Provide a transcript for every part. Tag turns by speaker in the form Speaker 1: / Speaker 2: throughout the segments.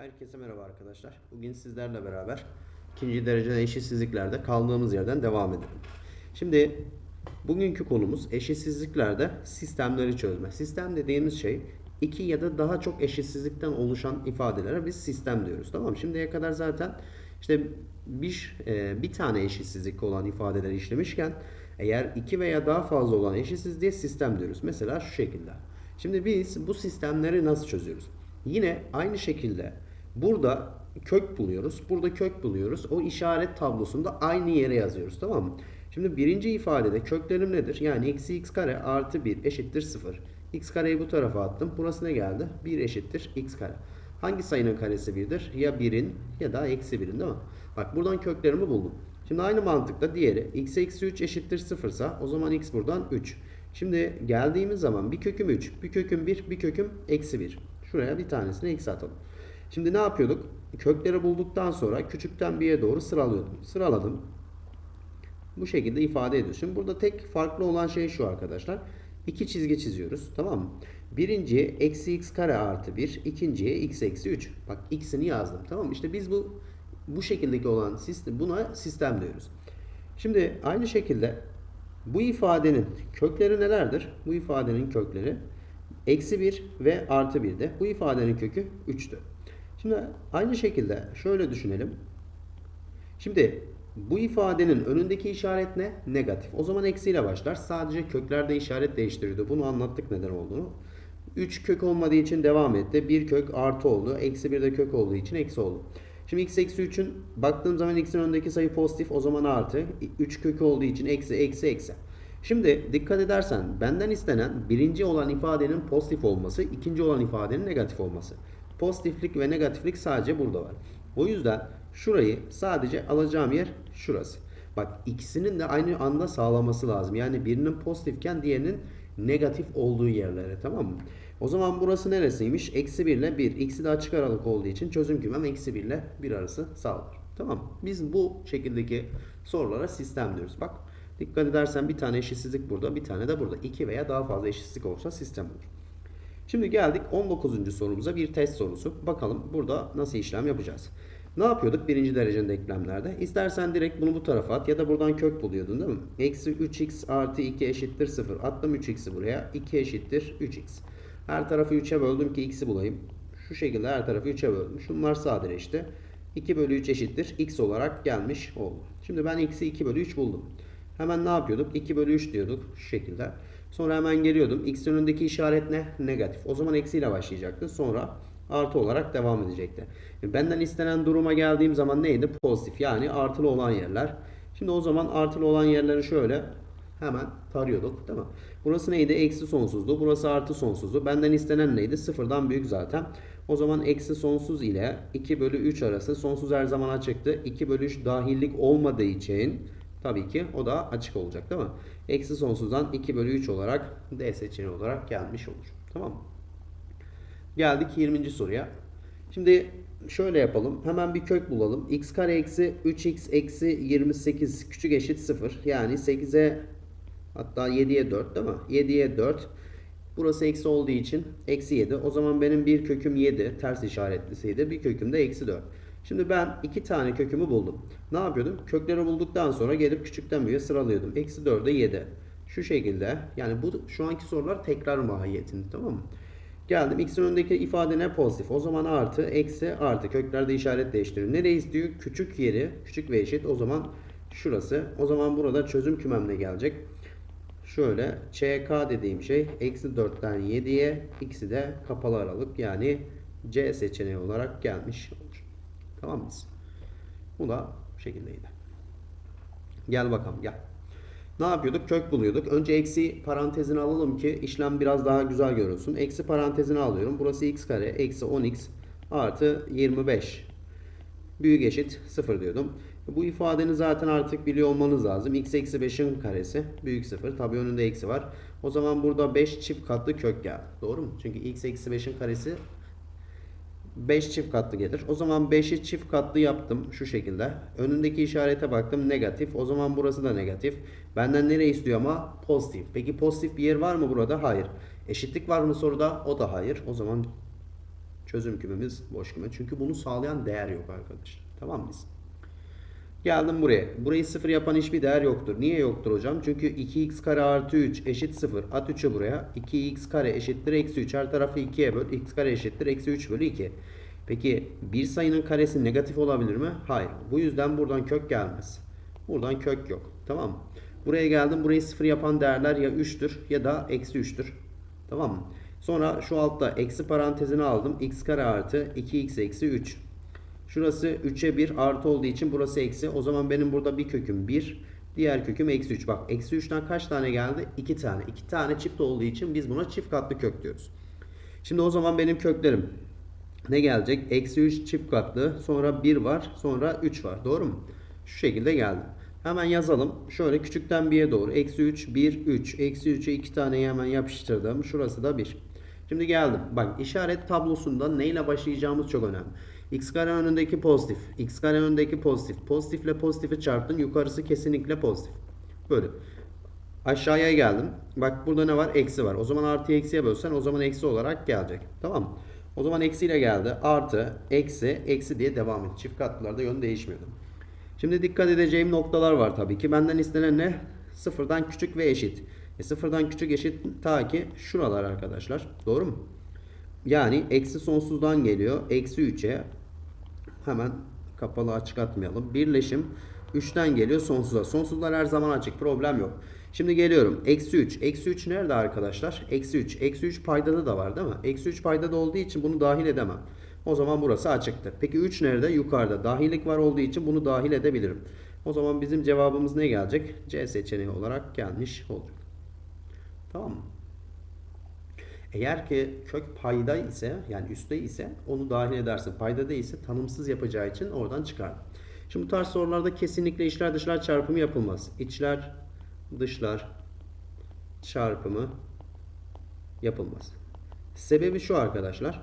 Speaker 1: Herkese merhaba arkadaşlar. Bugün sizlerle beraber ikinci dereceden eşitsizliklerde kaldığımız yerden devam edelim. Şimdi bugünkü konumuz eşitsizliklerde sistemleri çözme. Sistem dediğimiz şey iki ya da daha çok eşitsizlikten oluşan ifadelere biz sistem diyoruz. Tamam? Şimdiye kadar zaten işte bir, e, bir tane eşitsizlik olan ifadeleri işlemişken eğer iki veya daha fazla olan eşitsizliğe sistem diyoruz. Mesela şu şekilde. Şimdi biz bu sistemleri nasıl çözüyoruz? Yine aynı şekilde burada kök buluyoruz. Burada kök buluyoruz. O işaret tablosunda aynı yere yazıyoruz. Tamam mı? Şimdi birinci ifadede köklerim nedir? Yani eksi x kare artı 1 eşittir 0. x kareyi bu tarafa attım. Burası ne geldi? 1 eşittir x kare. Hangi sayının karesi 1'dir? Ya 1'in ya da eksi 1'in değil mi? Bak buradan köklerimi buldum. Şimdi aynı mantıkla diğeri x eksi 3 eşittir 0 ise o zaman x buradan 3. Şimdi geldiğimiz zaman bir köküm 3, bir köküm 1, bir köküm eksi 1. Şuraya bir tanesini eksi atalım. Şimdi ne yapıyorduk? Kökleri bulduktan sonra küçükten bir'e doğru sıralıyordum. Sıraladım. Bu şekilde ifade ediyor. Şimdi burada tek farklı olan şey şu arkadaşlar. İki çizgi çiziyoruz. Tamam mı? Birinciye eksi x kare artı 1. ikinciye x eksi 3. Bak x'ini yazdım. Tamam mı? İşte biz bu bu şekildeki olan sistem buna sistem diyoruz. Şimdi aynı şekilde bu ifadenin kökleri nelerdir? Bu ifadenin kökleri eksi 1 ve artı 1'de. Bu ifadenin kökü 3'tü. Şimdi aynı şekilde şöyle düşünelim. Şimdi bu ifadenin önündeki işaret ne? Negatif. O zaman eksiyle başlar. Sadece köklerde işaret değiştiriyordu. Bunu anlattık neden olduğunu. 3 kök olmadığı için devam etti. 1 kök artı oldu. Eksi 1 de kök olduğu için eksi oldu. Şimdi x eksi 3'ün baktığım zaman x'in önündeki sayı pozitif o zaman artı. 3 kökü olduğu için eksi eksi eksi. Şimdi dikkat edersen benden istenen birinci olan ifadenin pozitif olması, ikinci olan ifadenin negatif olması. Pozitiflik ve negatiflik sadece burada var. O yüzden şurayı sadece alacağım yer şurası. Bak ikisinin de aynı anda sağlaması lazım. Yani birinin pozitifken diğerinin negatif olduğu yerlere tamam mı? O zaman burası neresiymiş? Eksi 1 ile 1. İkisi de açık aralık olduğu için çözüm kümem eksi 1 ile 1 arası sağlar. Tamam? Biz bu şekildeki sorulara sistem diyoruz. Bak dikkat edersen bir tane eşitsizlik burada bir tane de burada. 2 veya daha fazla eşitsizlik olursa sistem olur. Şimdi geldik 19. sorumuza bir test sorusu. Bakalım burada nasıl işlem yapacağız. Ne yapıyorduk birinci derecen denklemlerde? İstersen direkt bunu bu tarafa at ya da buradan kök buluyordun değil mi? Eksi 3x artı 2 eşittir 0. Attım 3x'i buraya. 2 eşittir 3x. Her tarafı 3'e böldüm ki x'i bulayım. Şu şekilde her tarafı 3'e böldüm. Şunlar sadeleşti. 2 bölü 3 eşittir x olarak gelmiş oldu. Şimdi ben x'i 2 bölü 3 buldum. Hemen ne yapıyorduk? 2 bölü 3 diyorduk şu şekilde. Sonra hemen geliyordum. X'in önündeki işaret ne? Negatif. O zaman eksiyle başlayacaktı. Sonra artı olarak devam edecekti. Benden istenen duruma geldiğim zaman neydi? Pozitif. Yani artılı olan yerler. Şimdi o zaman artılı olan yerleri şöyle hemen tarıyorduk. Değil mi? Burası neydi? Eksi sonsuzdu. Burası artı sonsuzdu. Benden istenen neydi? Sıfırdan büyük zaten. O zaman eksi sonsuz ile 2 bölü 3 arası sonsuz her zaman açıktı. 2 bölü 3 dahillik olmadığı için Tabii ki o da açık olacak değil mi? Eksi sonsuzdan 2 bölü 3 olarak D seçeneği olarak gelmiş olur. Tamam mı? Geldik 20. soruya. Şimdi şöyle yapalım. Hemen bir kök bulalım. x kare eksi 3x eksi 28 küçük eşit 0. Yani 8'e hatta 7'ye 4 değil mi? 7'ye 4. Burası eksi olduğu için eksi 7. O zaman benim bir köküm 7. Ters işaretlisiydi. Bir köküm de eksi 4. Şimdi ben iki tane kökümü buldum. Ne yapıyordum? Kökleri bulduktan sonra gelip küçükten büyüğe sıralıyordum. Eksi 4'e 7. Şu şekilde. Yani bu şu anki sorular tekrar mahiyetinde tamam mı? Geldim. X'in önündeki ifade ne? Pozitif. O zaman artı, eksi, artı. Köklerde işaret değiştiriyor. Nereye istiyor? Küçük yeri. Küçük ve eşit. O zaman şurası. O zaman burada çözüm kümemle gelecek. Şöyle ÇK dediğim şey eksi 4'ten 7'ye x'i de kapalı aralık yani C seçeneği olarak gelmiş. Tamam mıyız? Bu da bu şekildeydi. Gel bakalım gel. Ne yapıyorduk? Kök buluyorduk. Önce eksi parantezini alalım ki işlem biraz daha güzel görülsün. Eksi parantezini alıyorum. Burası x kare eksi 10x artı 25. Büyük eşit 0 diyordum. Bu ifadeni zaten artık biliyor olmanız lazım. x eksi 5'in karesi büyük 0. Tabi önünde eksi var. O zaman burada 5 çift katlı kök geldi. Doğru mu? Çünkü x eksi 5'in karesi 5 çift katlı gelir. O zaman 5'i çift katlı yaptım şu şekilde. Önündeki işarete baktım negatif. O zaman burası da negatif. Benden nereye istiyor ama pozitif. Peki pozitif bir yer var mı burada? Hayır. Eşitlik var mı soruda? O da hayır. O zaman Çözüm kümemiz boş küme. Çünkü bunu sağlayan değer yok arkadaşlar. Tamam mıyız? Geldim buraya. Burayı sıfır yapan hiçbir değer yoktur. Niye yoktur hocam? Çünkü 2x kare artı 3 eşit 0. At 3'ü buraya. 2x kare eşittir eksi 3. Her tarafı 2'ye böl. x kare eşittir eksi 3 bölü 2. Peki bir sayının karesi negatif olabilir mi? Hayır. Bu yüzden buradan kök gelmez. Buradan kök yok. Tamam mı? Buraya geldim. Burayı sıfır yapan değerler ya 3'tür ya da eksi 3'tür. Tamam mı? Sonra şu altta eksi parantezini aldım. x kare artı 2x eksi 3. Şurası 3'e 1 artı olduğu için burası eksi. O zaman benim burada bir köküm 1. Diğer köküm eksi 3. Bak eksi 3'ten kaç tane geldi? 2 tane. 2 tane çift olduğu için biz buna çift katlı kök diyoruz. Şimdi o zaman benim köklerim ne gelecek? Eksi 3 çift katlı. Sonra 1 var. Sonra 3 var. Doğru mu? Şu şekilde geldi. Hemen yazalım. Şöyle küçükten 1'e doğru. Eksi 3, 1, 3. Eksi 3'e 2 taneyi hemen yapıştırdım. Şurası da 1. Şimdi geldim. Bak işaret tablosunda neyle başlayacağımız çok önemli. X kare önündeki pozitif. X kare önündeki pozitif. Pozitifle pozitifi çarptın. Yukarısı kesinlikle pozitif. Böyle. Aşağıya geldim. Bak burada ne var? Eksi var. O zaman artı eksiye bölsen o zaman eksi olarak gelecek. Tamam? O zaman eksiyle geldi. Artı, eksi, eksi diye devam et. Çift katlılarda yön değişmiyordu. Şimdi dikkat edeceğim noktalar var tabii ki. Benden istenen ne? Sıfırdan küçük ve eşit. E sıfırdan küçük eşit ta ki şuralar arkadaşlar. Doğru mu? Yani eksi sonsuzdan geliyor. Eksi 3'e hemen kapalı açık atmayalım. Birleşim 3'ten geliyor sonsuza. Sonsuzlar her zaman açık. Problem yok. Şimdi geliyorum. Eksi 3. Eksi 3 nerede arkadaşlar? Eksi 3. Eksi 3 paydada da var değil mi? Eksi 3 paydada olduğu için bunu dahil edemem. O zaman burası açıktır. Peki 3 nerede? Yukarıda. Dahillik var olduğu için bunu dahil edebilirim. O zaman bizim cevabımız ne gelecek? C seçeneği olarak gelmiş olacak. Tamam mı? Eğer ki kök payda ise yani üstte ise onu dahil edersin. Payda değilse tanımsız yapacağı için oradan çıkar. Şimdi bu tarz sorularda kesinlikle içler dışlar çarpımı yapılmaz. İçler dışlar çarpımı yapılmaz. Sebebi şu arkadaşlar.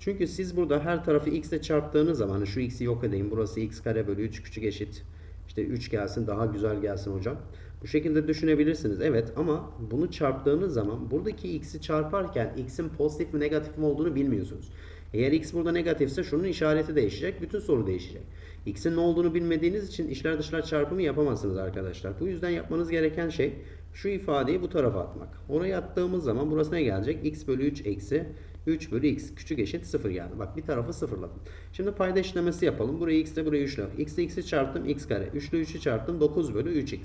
Speaker 1: Çünkü siz burada her tarafı x ile çarptığınız zaman şu x'i yok edeyim. Burası x kare bölü 3 küçük eşit. İşte 3 gelsin daha güzel gelsin hocam. Bu şekilde düşünebilirsiniz. Evet ama bunu çarptığınız zaman buradaki x'i çarparken x'in pozitif mi negatif mi olduğunu bilmiyorsunuz. Eğer x burada negatifse şunun işareti değişecek. Bütün soru değişecek. X'in ne olduğunu bilmediğiniz için içler dışlar çarpımı yapamazsınız arkadaşlar. Bu yüzden yapmanız gereken şey şu ifadeyi bu tarafa atmak. Oraya attığımız zaman burası ne gelecek? x bölü 3 eksi 3 bölü x küçük eşit 0 geldi. Bak bir tarafı sıfırladım. Şimdi payda işlemesi yapalım. Burayı x ile burayı 3 ile. x ile x'i çarptım x kare. 3 ile 3'ü çarptım 9 bölü 3x.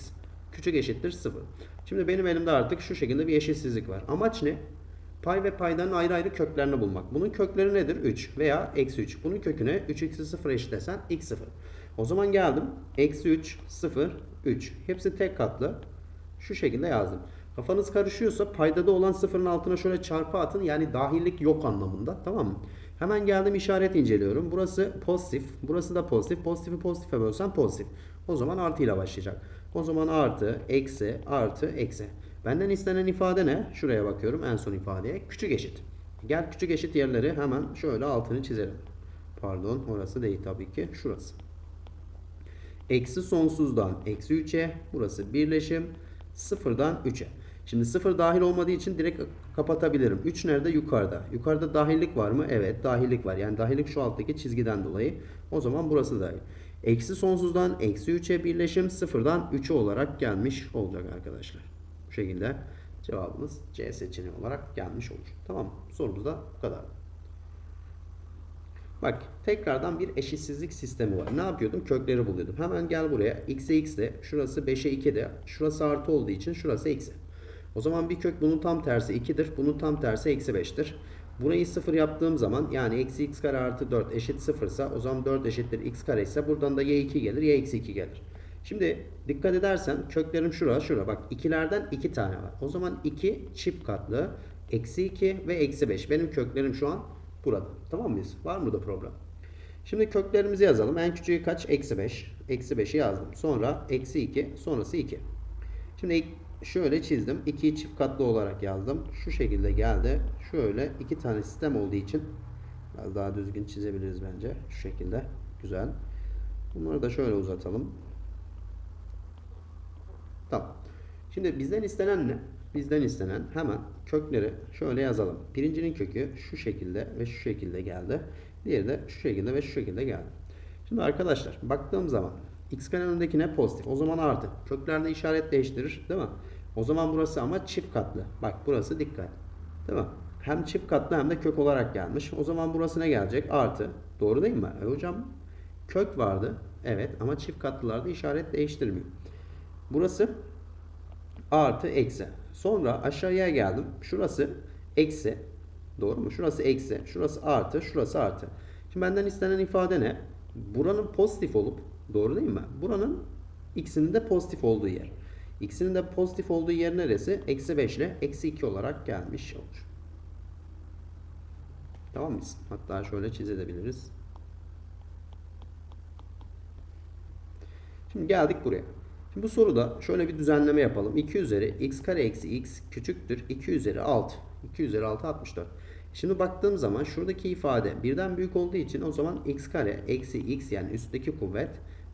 Speaker 1: Küçük eşittir 0. Şimdi benim elimde artık şu şekilde bir eşitsizlik var. Amaç ne? Pay ve paydanın ayrı ayrı köklerini bulmak. Bunun kökleri nedir? 3 veya eksi 3. Bunun köküne 3 eksi 0 eşitlesen x 0. O zaman geldim. Eksi 3, 0, 3. Hepsi tek katlı. Şu şekilde yazdım. Kafanız karışıyorsa paydada olan sıfırın altına şöyle çarpı atın. Yani dahillik yok anlamında. Tamam mı? Hemen geldim işaret inceliyorum. Burası pozitif. Burası da pozitif. Pozitifi pozitife bölsem pozitif. O zaman artı ile başlayacak. O zaman artı, eksi, artı, eksi. Benden istenen ifade ne? Şuraya bakıyorum en son ifadeye. Küçük eşit. Gel küçük eşit yerleri hemen şöyle altını çizelim. Pardon orası değil tabii ki. Şurası. Eksi sonsuzdan eksi 3'e. Burası birleşim. Sıfırdan 3'e. Şimdi sıfır dahil olmadığı için direkt kapatabilirim. 3 nerede? Yukarıda. Yukarıda dahillik var mı? Evet dahillik var. Yani dahillik şu alttaki çizgiden dolayı. O zaman burası dahil. Eksi sonsuzdan eksi 3'e birleşim sıfırdan 3'e olarak gelmiş olacak arkadaşlar. Bu şekilde cevabımız C seçeneği olarak gelmiş olur. Tamam Sorumuz da bu kadar. Bak tekrardan bir eşitsizlik sistemi var. Ne yapıyordum? Kökleri buluyordum. Hemen gel buraya. x'e x de. Şurası 5'e 2 de. Şurası artı olduğu için şurası eksi. O zaman bir kök bunun tam tersi 2'dir. Bunun tam tersi eksi 5'tir. Burayı 0 yaptığım zaman yani eksi x kare artı 4 eşit 0 ise o zaman 4 eşittir x kare ise buradan da y 2 gelir y eksi 2 gelir. Şimdi dikkat edersen köklerim şura şura bak ikilerden 2 tane var. O zaman 2 çift katlı eksi 2 ve eksi 5 benim köklerim şu an burada. Tamam mıyız? Var mı da problem? Şimdi köklerimizi yazalım. En küçüğü kaç? Eksi 5. Eksi 5'i yazdım. Sonra eksi 2. Sonrası 2. Şimdi şöyle çizdim. 2'yi çift katlı olarak yazdım. Şu şekilde geldi. Şöyle iki tane sistem olduğu için biraz daha düzgün çizebiliriz bence. Şu şekilde. Güzel. Bunları da şöyle uzatalım. Tamam. Şimdi bizden istenen ne? bizden istenen hemen kökleri şöyle yazalım. Birincinin kökü şu şekilde ve şu şekilde geldi. Diğeri de şu şekilde ve şu şekilde geldi. Şimdi arkadaşlar baktığım zaman x kare önündeki ne pozitif. O zaman artı. Köklerde işaret değiştirir değil mi? O zaman burası ama çift katlı. Bak burası dikkat. Değil mi? Hem çift katlı hem de kök olarak gelmiş. O zaman burası ne gelecek? Artı. Doğru değil mi? E hocam kök vardı. Evet ama çift katlılarda işaret değiştirmiyor. Burası artı eksi. Sonra aşağıya geldim. Şurası eksi. Doğru mu? Şurası eksi. Şurası artı. Şurası artı. Şimdi benden istenen ifade ne? Buranın pozitif olup doğru değil mi? Buranın x'inin de pozitif olduğu yer. X'inin de pozitif olduğu yer neresi? Eksi 5 ile eksi 2 olarak gelmiş olur. Tamam mıyız? Hatta şöyle çizebiliriz. Şimdi geldik buraya. Şimdi bu soruda şöyle bir düzenleme yapalım. 2 üzeri x kare eksi x küçüktür 2 üzeri 6. 2 üzeri 6 64. Şimdi baktığım zaman şuradaki ifade birden büyük olduğu için o zaman x kare eksi x yani üstteki kuvvet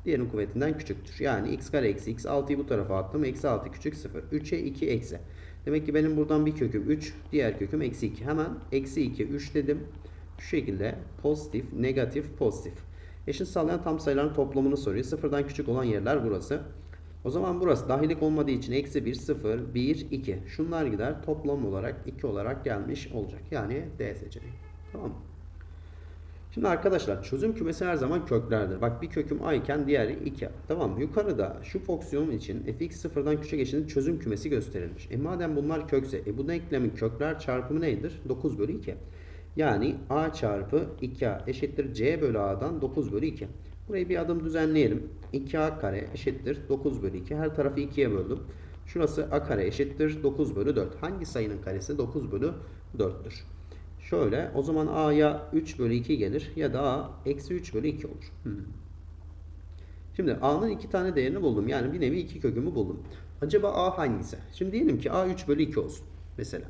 Speaker 1: diğerinin kuvvetinden küçüktür. Yani x kare eksi x 6'yı bu tarafa attım. Eksi 6 küçük 0. 3'e 2 eksi. Demek ki benim buradan bir köküm 3. Diğer köküm eksi 2. Hemen eksi 2 3 dedim. Şu şekilde pozitif, negatif, pozitif. Eşit sağlayan tam sayıların toplamını soruyor. Sıfırdan küçük olan yerler burası. O zaman burası dahilik olmadığı için eksi 1, 0, 1, 2. Şunlar gider toplam olarak 2 olarak gelmiş olacak. Yani D seçeneği. Tamam mı? Şimdi arkadaşlar çözüm kümesi her zaman köklerdir. Bak bir köküm a iken diğeri 2. Tamam mı? Yukarıda şu fonksiyonun için fx sıfırdan küçük eşittir çözüm kümesi gösterilmiş. E madem bunlar kökse e bu denklemin kökler çarpımı nedir? 9 bölü 2. Yani a çarpı 2a eşittir c bölü a'dan 9 bölü 2. Burayı bir adım düzenleyelim. 2a kare eşittir 9 bölü 2. Her tarafı 2'ye böldüm. Şurası a kare eşittir 9 bölü 4. Hangi sayının karesi 9 bölü 4'tür? Şöyle o zaman a'ya 3 bölü 2 gelir ya da a eksi 3 bölü 2 olur. Hmm. Şimdi a'nın iki tane değerini buldum. Yani bir nevi iki kökümü buldum. Acaba a hangisi? Şimdi diyelim ki a 3 bölü 2 olsun. Mesela.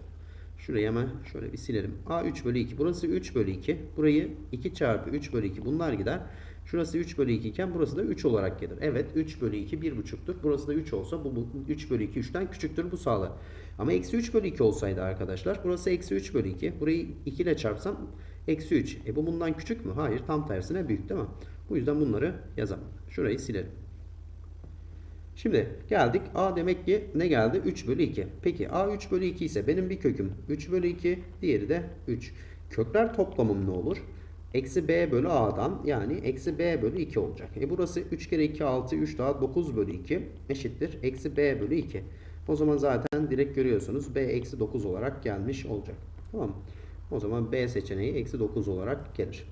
Speaker 1: Şurayı hemen şöyle bir silelim. A 3 bölü 2. Burası 3 bölü 2. Burayı 2 çarpı 3 bölü 2. Bunlar gider. Şurası 3 bölü 2 iken burası da 3 olarak gelir. Evet 3 bölü 2 1,5'tur. Burası da 3 olsa bu, bu 3 bölü 2 3'ten küçüktür bu sağlar. Ama eksi 3 bölü 2 olsaydı arkadaşlar burası eksi 3 bölü 2. Burayı 2 ile çarpsam eksi 3. E bu bundan küçük mü? Hayır tam tersine büyük değil mi? Bu yüzden bunları yazalım. Şurayı silelim. Şimdi geldik. A demek ki ne geldi? 3 bölü 2. Peki A 3 bölü 2 ise benim bir köküm 3 bölü 2. Diğeri de 3. Kökler toplamım ne olur? Eksi B bölü A'dan yani eksi B bölü 2 olacak. E burası 3 kere 2 6 3 daha 9 bölü 2 eşittir. Eksi B bölü 2. O zaman zaten direkt görüyorsunuz B eksi 9 olarak gelmiş olacak. Tamam? O zaman B seçeneği eksi 9 olarak gelir.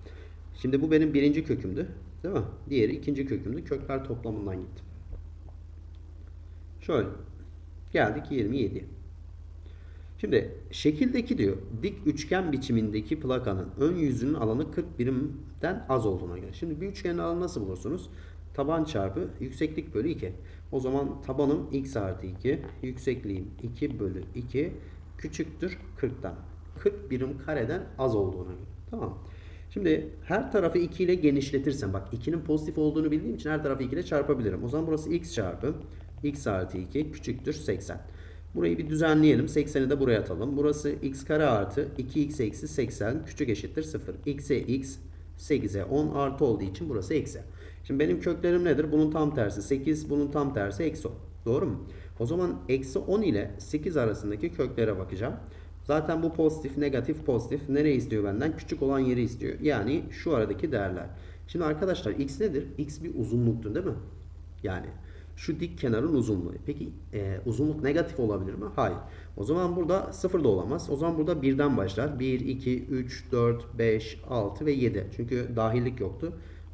Speaker 1: Şimdi bu benim birinci kökümdü. Değil mi? Diğeri ikinci kökümdü. Kökler toplamından gittim. Şöyle. Geldik 27'ye. Şimdi şekildeki diyor dik üçgen biçimindeki plakanın ön yüzünün alanı 40 birimden az olduğuna göre. Şimdi bir üçgenin alanı nasıl bulursunuz? Taban çarpı yükseklik bölü 2. O zaman tabanım x artı 2. Yüksekliğim 2 bölü 2 küçüktür 40'tan. 40 birim kareden az olduğuna göre. Tamam Şimdi her tarafı 2 ile genişletirsem bak 2'nin pozitif olduğunu bildiğim için her tarafı 2 ile çarpabilirim. O zaman burası x çarpı x artı 2 küçüktür 80. Burayı bir düzenleyelim. 80'i de buraya atalım. Burası x kare artı 2x eksi 80 küçük eşittir 0. x'e x 8'e 10 artı olduğu için burası eksi. Şimdi benim köklerim nedir? Bunun tam tersi 8, bunun tam tersi eksi 10. Doğru mu? O zaman eksi 10 ile 8 arasındaki köklere bakacağım. Zaten bu pozitif, negatif, pozitif. Nereye istiyor benden? Küçük olan yeri istiyor. Yani şu aradaki değerler. Şimdi arkadaşlar x nedir? x bir uzunluktur değil mi? Yani şu dik kenarın uzunluğu. Peki e, uzunluk negatif olabilir mi? Hayır. O zaman burada 0 da olamaz. O zaman burada 1'den başlar. 1, 2, 3, 4, 5, 6 ve 7. Çünkü dahillik yoktu.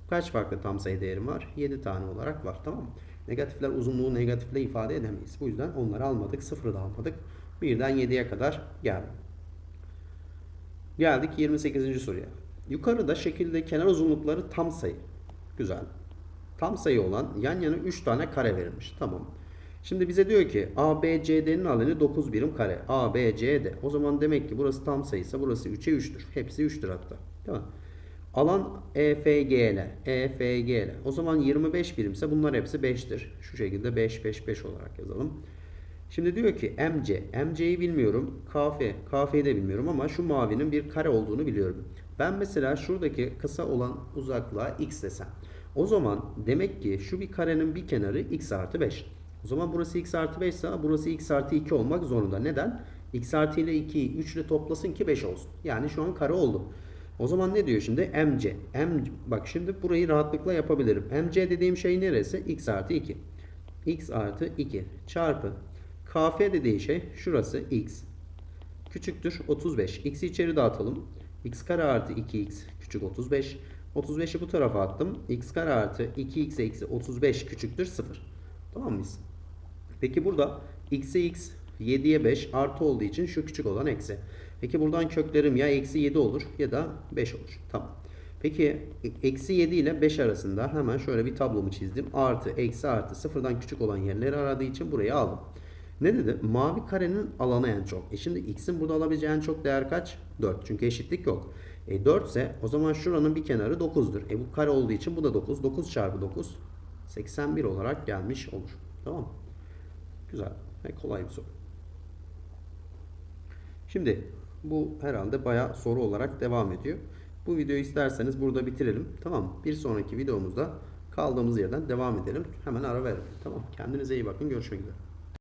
Speaker 1: Kaç farklı tam sayı değerim var? 7 tane olarak var. Tamam mı? Negatifler uzunluğu negatifle ifade edemeyiz. Bu yüzden onları almadık. 0'ı da almadık. 1'den 7'ye kadar geldi. Geldik 28. soruya. Yukarıda şekilde kenar uzunlukları tam sayı. Güzel tam sayı olan yan yana 3 tane kare verilmiş. Tamam. Şimdi bize diyor ki ABCD'nin alanı 9 birim kare. ABCD. O zaman demek ki burası tam sayıysa burası 3'e 3'tür. Hepsi 3'tür hatta. Mi? Alan EFGL. EFGL. O zaman 25 birimse bunlar hepsi 5'tir. Şu şekilde 5 5 5 olarak yazalım. Şimdi diyor ki MC. MC'yi bilmiyorum. KF. KF'yi de bilmiyorum ama şu mavinin bir kare olduğunu biliyorum. Ben mesela şuradaki kısa olan uzaklığa x desem. O zaman demek ki şu bir karenin bir kenarı x artı 5. O zaman burası x artı 5 ise burası x artı 2 olmak zorunda. Neden? x artı ile 2'yi 3 ile toplasın ki 5 olsun. Yani şu an kare oldu. O zaman ne diyor şimdi? MC. M, bak şimdi burayı rahatlıkla yapabilirim. MC dediğim şey neresi? x artı 2. x artı 2 çarpı kf dediği şey şurası x küçüktür 35. x'i içeri dağıtalım. x kare artı 2x küçük 35. 35'i bu tarafa attım. x kare artı 2x eksi 35 küçüktür 0. Tamam mıyız? Peki burada x'e x 7'ye 5 artı olduğu için şu küçük olan eksi. Peki buradan köklerim ya eksi 7 olur ya da 5 olur. Tamam. Peki eksi 7 ile 5 arasında hemen şöyle bir tablomu çizdim. Artı, eksi, artı sıfırdan küçük olan yerleri aradığı için burayı aldım. Ne dedi? Mavi karenin alanı en çok. E şimdi x'in burada alabileceği en çok değer kaç? 4. Çünkü eşitlik yok. E 4 ise o zaman şuranın bir kenarı 9'dur. E bu kare olduğu için bu da 9. 9 çarpı 9 81 olarak gelmiş olur. Tamam mı? Güzel ve kolay bir soru. Şimdi bu herhalde bayağı soru olarak devam ediyor. Bu videoyu isterseniz burada bitirelim. Tamam mı? Bir sonraki videomuzda kaldığımız yerden devam edelim. Hemen ara verelim. Tamam. Kendinize iyi bakın. Görüşmek üzere.